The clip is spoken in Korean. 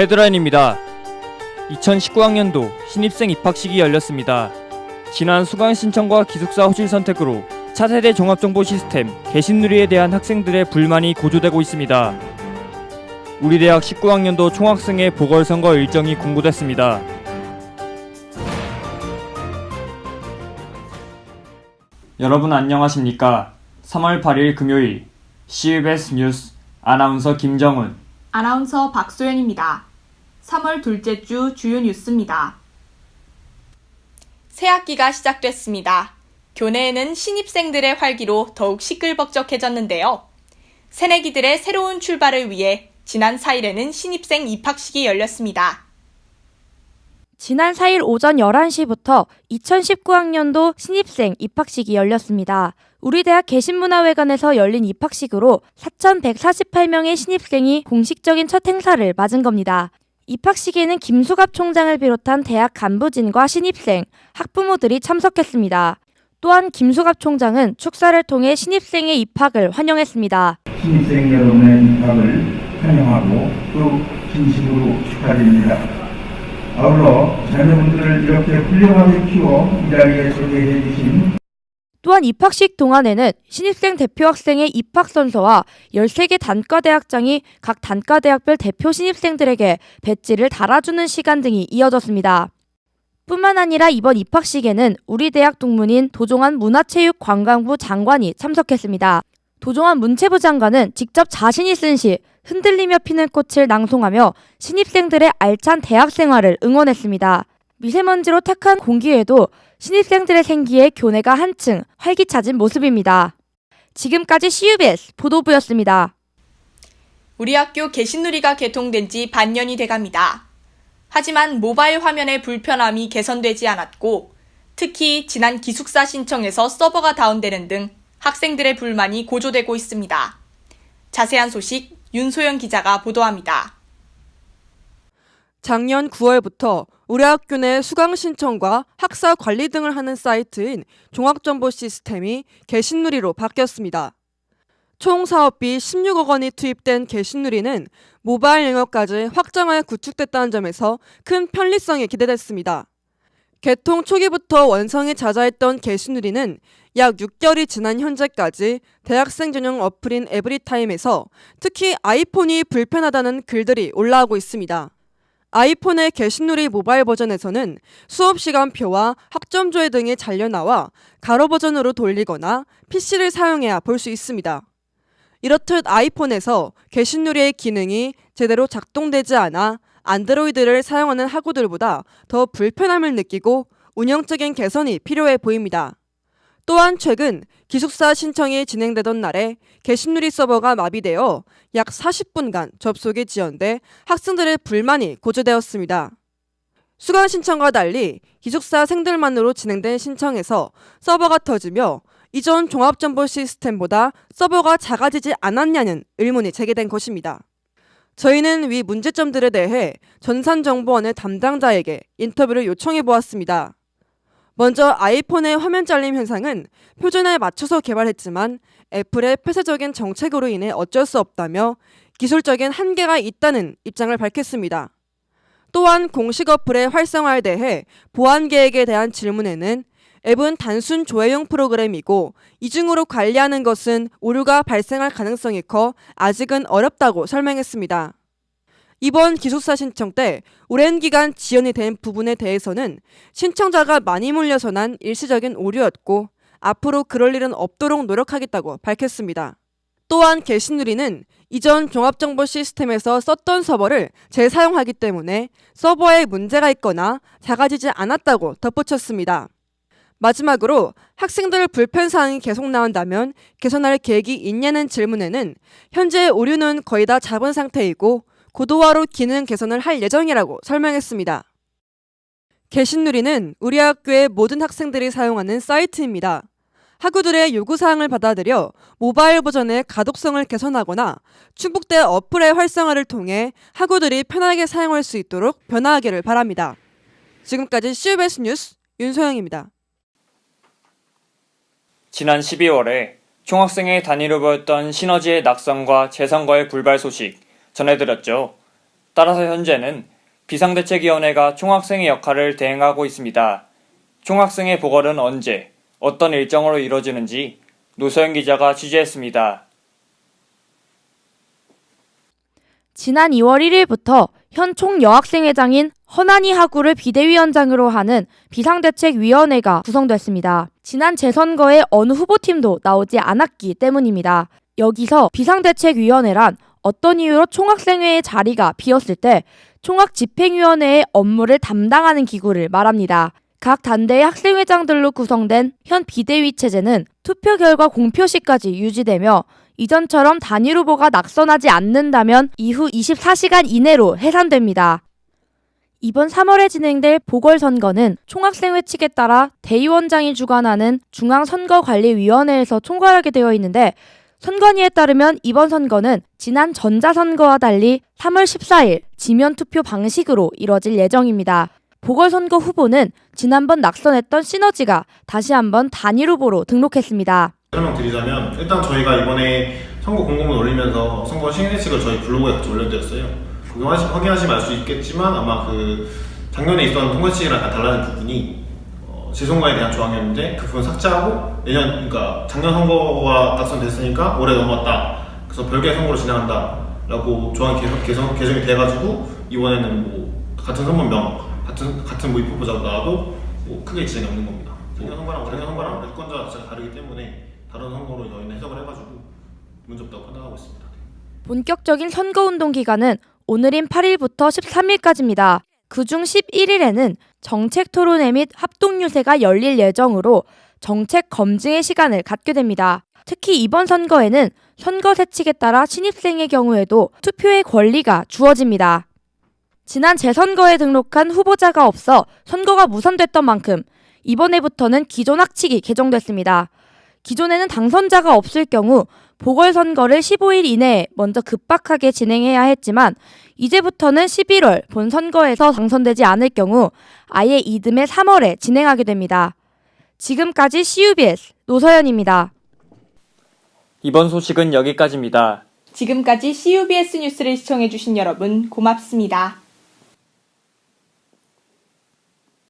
헤드라인입니다. 2019학년도 신입생 입학식이 열렸습니다. 지난 수강 신청과 기숙사 호실 선택으로 차세대 종합정보 시스템 개신누리에 대한 학생들의 불만이 고조되고 있습니다. 우리 대학 19학년도 총학생회 보궐선거 일정이 공고됐습니다. 여러분 안녕하십니까? 3월 8일 금요일 CBS 뉴스 아나운서 김정훈 아나운서 박소연입니다. 3월 둘째 주 주요 뉴스입니다. 새 학기가 시작됐습니다. 교내에는 신입생들의 활기로 더욱 시끌벅적해졌는데요. 새내기들의 새로운 출발을 위해 지난 4일에는 신입생 입학식이 열렸습니다. 지난 4일 오전 11시부터 2019학년도 신입생 입학식이 열렸습니다. 우리 대학 개신문화회관에서 열린 입학식으로 4,148명의 신입생이 공식적인 첫 행사를 맞은 겁니다. 입학식에는 김수갑 총장을 비롯한 대학 간부진과 신입생, 학부모들이 참석했습니다. 또한 김수갑 총장은 축사를 통해 신입생의 입학을 환영했습니다. 신입생 여러분의 입학을 환영하고 또 진심으로 축하드립니다. 아울러 자녀분들을 이렇게 훌륭하게 키워 이 자리에 소개해 주신 또한 입학식 동안에는 신입생 대표 학생의 입학 선서와 13개 단과대학장이 각 단과대학별 대표 신입생들에게 배지를 달아주는 시간 등이 이어졌습니다. 뿐만 아니라 이번 입학식에는 우리 대학 동문인 도종환 문화체육관광부 장관이 참석했습니다. 도종환 문체부 장관은 직접 자신이 쓴 시 흔들리며 피는 꽃을 낭송하며 신입생들의 알찬 대학 생활을 응원했습니다. 미세먼지로 탁한 공기에도 신입생들의 생기에 교내가 한층 활기차진 모습입니다. 지금까지 CUBS 보도부였습니다. 우리 학교 개신누리가 개통된 지 반년이 돼갑니다. 하지만 모바일 화면의 불편함이 개선되지 않았고 특히 지난 기숙사 신청에서 서버가 다운되는 등 학생들의 불만이 고조되고 있습니다. 자세한 소식 윤소영 기자가 보도합니다. 작년 9월부터 우리 학교 내 수강 신청과 학사 관리 등을 하는 사이트인 종합정보 시스템이 개신누리로 바뀌었습니다. 총 사업비 16억 원이 투입된 개신누리는 모바일 영역까지 확장하여 구축됐다는 점에서 큰 편리성이 기대됐습니다. 개통 초기부터 원성이 잦아했던 개신누리는 약 6개월이 지난 현재까지 대학생 전용 어플인 에브리타임에서 특히 아이폰이 불편하다는 글들이 올라오고 있습니다. 아이폰의 개신누리 모바일 버전에서는 수업 시간표와 학점 조회 등이 잘려나와 가로 버전으로 돌리거나 PC를 사용해야 볼 수 있습니다. 이렇듯 아이폰에서 개신누리의 기능이 제대로 작동되지 않아 안드로이드를 사용하는 학우들보다 더 불편함을 느끼고 운영적인 개선이 필요해 보입니다. 또한 최근 기숙사 신청이 진행되던 날에 개신누리 서버가 마비되어 약 40분간 접속이 지연돼 학생들의 불만이 고조되었습니다. 수강 신청과 달리 기숙사 생들만으로 진행된 신청에서 서버가 터지며 이전 종합정보 시스템보다 서버가 작아지지 않았냐는 의문이 제기된 것입니다. 저희는 위 문제점들에 대해 전산정보원의 담당자에게 인터뷰를 요청해 보았습니다. 먼저 아이폰의 화면 잘림 현상은 표준에 맞춰서 개발했지만 애플의 폐쇄적인 정책으로 인해 어쩔 수 없다며 기술적인 한계가 있다는 입장을 밝혔습니다. 또한 공식 어플의 활성화에 대해 보안 계획에 대한 질문에는 앱은 단순 조회용 프로그램이고 이중으로 관리하는 것은 오류가 발생할 가능성이 커 아직은 어렵다고 설명했습니다. 이번 기숙사 신청 때 오랜 기간 지연이 된 부분에 대해서는 신청자가 많이 몰려서 난 일시적인 오류였고 앞으로 그럴 일은 없도록 노력하겠다고 밝혔습니다. 또한 개신누리는 이전 종합정보 시스템에서 썼던 서버를 재사용하기 때문에 서버에 문제가 있거나 작아지지 않았다고 덧붙였습니다. 마지막으로 학생들 불편사항이 계속 나온다면 개선할 계획이 있냐는 질문에는 현재 오류는 거의 다 잡은 상태이고 고도화로 기능 개선을 할 예정이라고 설명했습니다. 개신누리는 우리 학교의 모든 학생들이 사용하는 사이트입니다. 학우들의 요구사항을 받아들여 모바일 버전의 가독성을 개선하거나 충북대 어플의 활성화를 통해 학우들이 편하게 사용할 수 있도록 변화하기를 바랍니다. 지금까지 CBS 뉴스 윤소영입니다. 지난 12월에 총학생회 단위로 보였던 시너지의 낙선과 재선거의 불발 소식 전해드렸죠. 따라서 현재는 비상대책위원회가 총학생의 역할을 대행하고 있습니다. 총학생의 보궐은 언제, 어떤 일정으로 이뤄지는지 노서영 기자가 취재했습니다. 지난 2월 1일부터 현 총여학생회장인 허난이 하구를 비대위원장으로 하는 비상대책위원회가 구성됐습니다. 지난 재선거에 어느 후보팀도 나오지 않았기 때문입니다. 여기서 비상대책위원회란 어떤 이유로 총학생회의 자리가 비었을 때 총학 집행위원회의 업무를 담당하는 기구를 말합니다. 각 단대의 학생회장들로 구성된 현 비대위 체제는 투표 결과 공표 시까지 유지되며 이전처럼 단일 후보가 낙선하지 않는다면 이후 24시간 이내로 해산됩니다. 이번 3월에 진행될 보궐선거는 총학생회 측에 따라 대의원장이 주관하는 중앙선거관리위원회에서 총괄하게 되어 있는데 선관위에 따르면 이번 선거는 지난 전자선거와 달리 3월 14일 지면 투표 방식으로 이뤄질 예정입니다. 보궐선거 후보는 지난번 낙선했던 시너지가 다시 한번 단일 후보로 등록했습니다. 설명드리자면 일단 저희가 이번에 선거 공고문 올리면서 선거 시행대책을 저희 블로그에 같이 올려드렸어요. 그거 하시- 확인하시면 알 수 있겠지만 아마 그 작년에 있었던 약간 달라진 부분이 어, 재선거에 대한 조항이었는데 그 부분 삭제하고 내년 그러니까 작년 선거가 낙선됐으니까 올해 넘어왔다. 그래서 별개의 선거로 진행한다라고 조항이 개선, 개선, 개정이 돼가지고 이번에는 뭐 같은 선거명 같은 같은 뭐 입후보자가 나와도 뭐 크게 지장이 없는 겁니다. 작년 선거랑 올해 선거랑 유권자 자체가 다르기 때문에 다른 선거로 저희는 해석을 해가지고 문제 없다고 판단하고 있습니다. 본격적인 선거운동 기간은 오늘인 8일부터 13일까지입니다. 그중 11일에는 정책 토론회 및 합동 유세가 열릴 예정으로 정책 검증의 시간을 갖게 됩니다. 특히 이번 선거에는 선거 세칙에 따라 신입생의 경우에도 투표의 권리가 주어집니다. 지난 재선거에 등록한 후보자가 없어 선거가 무산됐던 만큼 이번에부터는 기존 학칙이 개정됐습니다. 기존에는 당선자가 없을 경우 보궐선거를 15일 이내에 먼저 급박하게 진행해야 했지만 이제부터는 11월 본선거에서 당선되지 않을 경우 아예 이듬해 3월에 진행하게 됩니다. 지금까지 CUBS 노서연입니다. 이번 소식은 여기까지입니다. 지금까지 CUBS 뉴스를 시청해주신 여러분 고맙습니다.